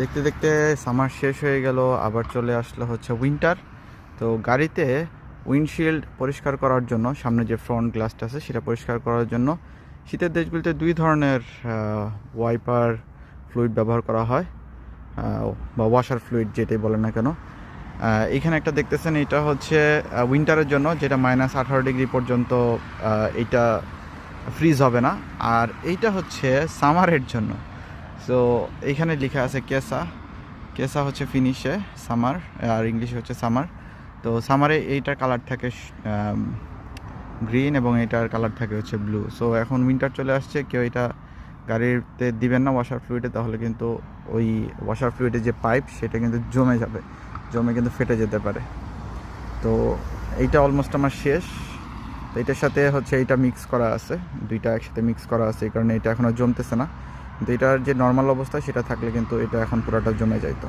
দেখতে দেখতে সামার শেষ হয়ে গেল, আবার চলে আসলো হচ্ছে উইন্টার তো গাড়িতে উইন্ডশিল্ড পরিষ্কার করার জন্য, সামনে যে ফ্রন্ট গ্লাসটা আছে সেটা পরিষ্কার করার জন্য শীতের দেশগুলিতে দুই ধরনের ওয়াইপার ফ্লুইড ব্যবহার করা হয় বা ওয়াশার ফ্লুইড যেটাই বলেন না কেন। এখানে একটা দেখতেছেন, এটা হচ্ছে উইন্টারের জন্য যেটা মাইনাস আঠারো ডিগ্রি পর্যন্ত এইটা ফ্রিজ হবে না। আর এইটা হচ্ছে সামারের জন্য। সো এইখানে লেখা আছে কেসা। কেসা হচ্ছে ফিনিশে সামার আর ইংলিশে হচ্ছে সামার তো সামারে এইটার কালার থাকে গ্রিন এবং এটার কালার থাকে হচ্ছে ব্লু সো এখন উইন্টার চলে আসছে, কেউ এটা গাড়িতে দিবেন না ওয়াশার ফ্লুইডে তাহলে কিন্তু ওই ওয়াশার ফ্লুইডের যে পাইপ সেটা কিন্তু জমে যাবে। জমে কিন্তু ফেটে যেতে পারে। তো এইটা অলমোস্ট আমার শেষ। তো এটার সাথে হচ্ছে এইটা মিক্স করা আছে। দুইটা একসাথে মিক্স করা আছে, এই কারণে এটা এখনও জমতেছে না। কিন্তু এটার যে নর্মাল অবস্থা সেটা থাকলে কিন্তু এটা এখন পুরোটা জমে যাইতো।